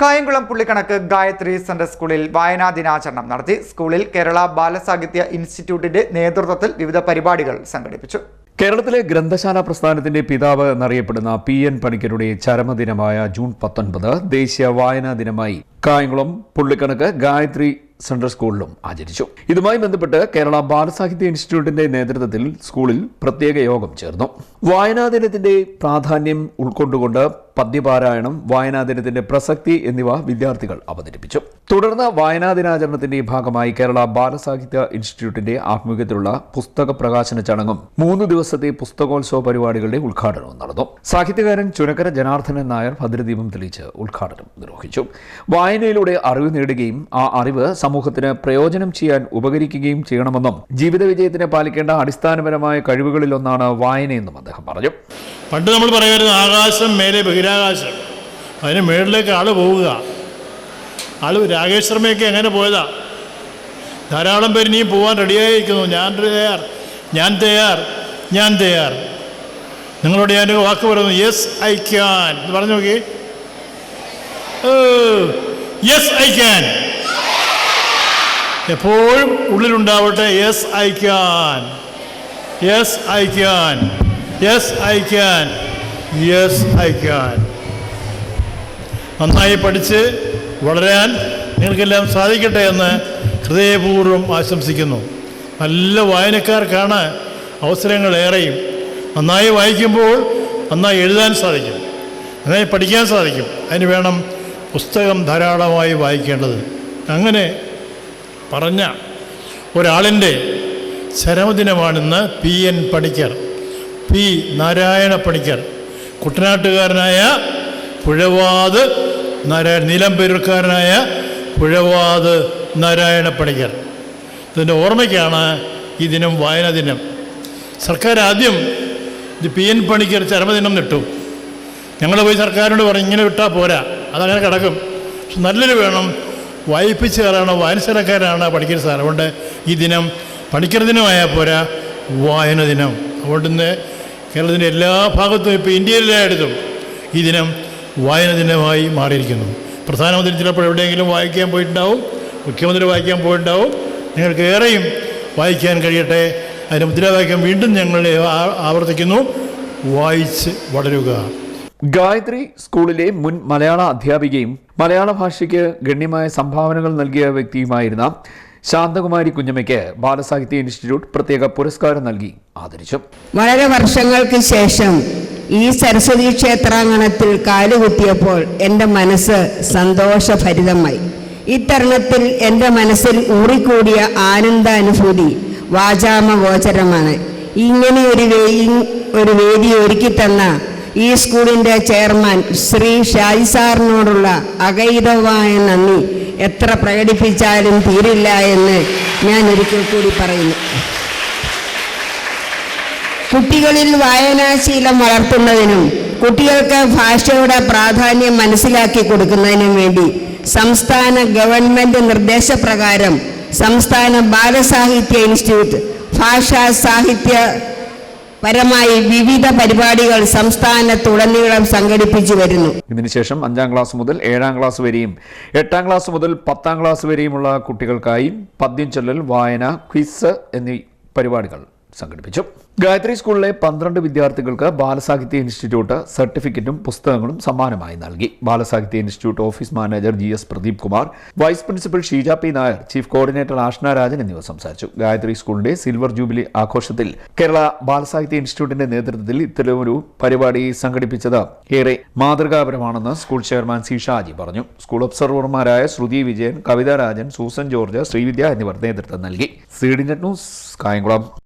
കായംകുളം പുള്ളിക്കണക്ക് Gayathri central സ്കൂളിൽ വായനാ ദിനാചരണം നടത്തി. സ്കൂളിൽ കേരള ബാലസാഹിത്യ ഇൻസ്റ്റിറ്റ്യൂട്ടിന്റെ നേതൃത്വത്തിൽ വിവിധ പരിപാടികൾ സംഘടിപ്പിച്ചു. കേരളത്തിലെ ഗ്രന്ഥശാല പ്രസ്ഥാനത്തിന്റെ പിതാവ് എന്നറിയപ്പെടുന്ന പി എൻ പണിക്കരുടെ ചരമദിനമായ ജൂൺ പത്തൊൻപത് ദേശീയ വായനാ ദിനമായി കായംകുളം പുള്ളിക്കണക്ക് ഗായത്രി സെൻട്രൽ സ്കൂളിലും ആചരിച്ചു. ഇതുമായി ബന്ധപ്പെട്ട് കേരള ബാലസാഹിത്യ ഇൻസ്റ്റിറ്റ്യൂട്ടിന്റെ നേതൃത്വത്തിൽ സ്കൂളിൽ പ്രത്യേക യോഗം ചേർന്നു. വായനാ ദിനത്തിന്റെ പ്രാധാന്യം ഉൾക്കൊണ്ടുകൊണ്ട് പദ്യപാരായണം വായനാ ദിനത്തിന്റെ പ്രസക്തി എന്നിവ വിദ്യാർത്ഥികൾ അവതരിപ്പിച്ചു. തുടർന്ന് വായനാ ദിനാചരണത്തിന്റെ ഭാഗമായി കേരള ബാലസാഹിത്യ ഇൻസ്റ്റിറ്റ്യൂട്ടിന്റെ ആഭിമുഖ്യത്തിലുള്ള പുസ്തക പ്രകാശന ചടങ്ങും മൂന്ന് ദിവസത്തെ പുസ്തകോത്സവ പരിപാടികളുടെ ഉദ്ഘാടനവും നടന്നു. സാഹിത്യകാരൻ ചുനക്കര ജനാർദ്ദനൻ നായർ ഭദ്രദീപം തെളിയിച്ച് ഉദ്ഘാടനം നിർവഹിച്ചു. വായനയിലൂടെ അറിവ് നേടുകയും ആ അറിവ് സമൂഹത്തിന് പ്രയോജനം ചെയ്യാൻ ഉപകരിക്കുകയും ചെയ്യണമെന്നും ജീവിത വിജയത്തിന് പാലിക്കേണ്ട അടിസ്ഥാനപരമായ കഴിവുകളിലൊന്നാണ് വായനയെന്നും അദ്ദേഹം പറഞ്ഞു. പണ്ട് നമ്മൾ പറയുമായിരുന്നു ആകാശം മേലെ ബഹിരാകാശം അതിന് മേളിലേക്ക് ആൾ പോവുക. ആൾ രാകേഷ് ശർമ്മയൊക്കെ എങ്ങനെ പോയതാ. ധാരാളം പേര് നീ പോകാൻ റെഡിയായിരിക്കുന്നു. ഞാൻ തയ്യാർ. ഞാൻ തയ്യാർ. ഞാൻ തയ്യാർ. നിങ്ങളോട് ഞാൻ വാക്ക് പറയുന്നു. യെസ് ഐ ക്യാൻ എന്ന് പറഞ്ഞു നോക്കി. യെസ് ഐ ക്യാൻ എപ്പോഴും ഉള്ളിലുണ്ടാവട്ടെ. Yes I can yes I can yes I can yes I can നന്നായി പഠിച്ച് വളരാൻ നിങ്ങൾക്കെല്ലാം സാധിക്കട്ടെ എന്ന് ഹൃദയപൂർവം ആശംസിക്കുന്നു. നല്ല വായനക്കാർക്കാണ് അവസരങ്ങളേറെയും നന്നായി വായിക്കുമ്പോൾ നന്നായി എഴുതാൻ സാധിക്കും. നന്നായി പഠിക്കാൻ സാധിക്കും. അതിന് വേണം പുസ്തകം ധാരാളമായി വായിക്കേണ്ടത്. അങ്ങനെ പറഞ്ഞ ഒരാളിന്റെ ചരമദിനമാണിന്ന് P. N. Panicker P. Narayana Panicker കുട്ടനാട്ടുകാരനായ Puzhavathu Narayana നീലംപേരൂർക്കാരനായ പുഴവാത് നാരായണ പണിക്കർ ഇതിന്റെ ഓർമ്മയ്ക്കാണ് ഈ ദിനം വായനാ ദിനം. സർക്കാർ ആദ്യം ഇത് പി എൻ പണിക്കർ ചരമദിനം നിട്ടു. ഞങ്ങൾ പോയി സർക്കാരിനോട് പറഞ്ഞു ഇങ്ങനെ വിട്ടാൽ പോരാ അതങ്ങനെ കിടക്കും. പക്ഷെ നല്ലൊരു വേണം വായിപ്പിച്ച ആളാണ് വായനശാലക്കാരാണ് പണിക്കർ സാർ. അതുകൊണ്ട് ഈ ദിനം പണിക്കർ ദിനമായാൽ പോരാ വായന ദിനം. അതുകൊണ്ട് കേരളത്തിന്റെ എല്ലാ ഭാഗത്തും ഇപ്പോൾ ഇന്ത്യയിലെല്ലായിടത്തും ഈ ദിനം വായന ദിനമായി മാറിയിരിക്കുന്നു പ്രധാനമന്ത്രി ചിലപ്പോൾ എവിടെയെങ്കിലും വായിക്കാൻ പോയിട്ടുണ്ടാവും മുഖ്യമന്ത്രി വായിക്കാൻ പോയിട്ടുണ്ടാവും. നിങ്ങൾക്ക് ഏറെയും വായിക്കാൻ കഴിയട്ടെ. അതിന്റെ മുദ്രാവാക്യം വീണ്ടും ഞങ്ങൾ ആവർത്തിക്കുന്നു. വായിച്ച് വളരുക. ഗായത്രി സ്കൂളിലെ മുൻ മലയാള അധ്യാപികയും മലയാള ഭാഷയ്ക്ക് ഗണ്യമായ സംഭാവനകൾ നൽകിയ വ്യക്തിയുമായിരുന്ന ശാന്തകുമാരി കുഞ്ഞമ്മയ്ക്ക് ബാലസാഹിത്യ ഇൻസ്റ്റിറ്റ്യൂട്ട് പ്രത്യേക പുരസ്കാരം നൽകി ആദരിച്ചു. വളരെ വർഷങ്ങൾക്ക് ശേഷം ഈ സരസ്വതി ക്ഷേത്രാങ്കണത്തിൽ കാലുകുത്തിയപ്പോൾ എന്റെ മനസ്സ് സന്തോഷഭരിതമായി. ഇത്തരുണത്തിൽ എന്റെ മനസ്സിൽ ഊറിക്കൂടിയ ആനന്ദാനുഭൂതി വാചാമഗോചരമാണ്. ഇങ്ങനെ ഒരു ഒരു വേദി ഒരുക്കി തന്ന ഈ സ്കൂളിന്റെ ചെയർമാൻ ശ്രീ ഷാജി സാറിനോടുള്ള അകൈതമായ നന്ദി. എത്ര പ്രകടിപ്പിച്ചാലും തീരില്ല എന്ന് ഞാൻ ഒരിക്കൽ കൂടി പറയുന്നു. കുട്ടികളിൽ വായനാശീലം വളർത്തുന്നതിനും കുട്ടികൾക്ക് ഭാഷയുടെ പ്രാധാന്യം മനസ്സിലാക്കി കൊടുക്കുന്നതിനും വേണ്ടി സംസ്ഥാന ഗവൺമെന്റ് നിർദ്ദേശപ്രകാരം സംസ്ഥാന ബാലസാഹിത്യ ഇൻസ്റ്റിറ്റ്യൂട്ട് ഭാഷാ സാഹിത്യ പരമായി വിവിധ പരിപാടികൾ സംസ്ഥാനത്തുടനീളം സംഘടിപ്പിച്ചു വരുന്നു. ഇതിനുശേഷം അഞ്ചാം ക്ലാസ് മുതൽ ഏഴാം ക്ലാസ് വരെയും എട്ടാം ക്ലാസ് മുതൽ പത്താം ക്ലാസ് വരെയുമുള്ള കുട്ടികൾക്കായി പദ്യം ചൊല്ലൽ വായന ക്വിസ് എന്നീ പരിപാടികൾ സംഘടിപ്പിച്ചു. ഗായത്രി സ്കൂളിലെ പന്ത്രണ്ട് വിദ്യാർത്ഥികൾക്ക് ബാലസാഹിത്യ ഇൻസ്റ്റിറ്റ്യൂട്ട് സർട്ടിഫിക്കറ്റും പുസ്തകങ്ങളും സമ്മാനമായി നൽകി. Balasahitya institute office manager G S Pradeep Kumar vice principal Sheeja P Nair chief coordinator Ashna Rajan എന്നിവർ സംസാരിച്ചു. ഗായത്രി സ്കൂളിന്റെ സിൽവർ ജൂബിലി ആഘോഷത്തിൽ കേരള ബാലസാഹിത്യ ഇൻസ്റ്റിറ്റ്യൂട്ടിന്റെ നേതൃത്വത്തിൽ ഇത്തരമൊരു പരിപാടി സംഘടിപ്പിച്ചത് ഏറെ മാതൃകാപരമാണെന്ന് സ്കൂൾ ചെയർമാൻ സി ഷാജി പറഞ്ഞു. സ്കൂൾ ഒബ്സർവർമാരായ ശ്രുതി വിജയൻ കവിത രാജൻ സൂസൻ ജോർജ് ശ്രീവിദ്യ എന്നിവർ നേതൃത്വം നൽകി. സീഡിനെറ്റ് നെറ്റ് ന്യൂസ് കായംകുളം.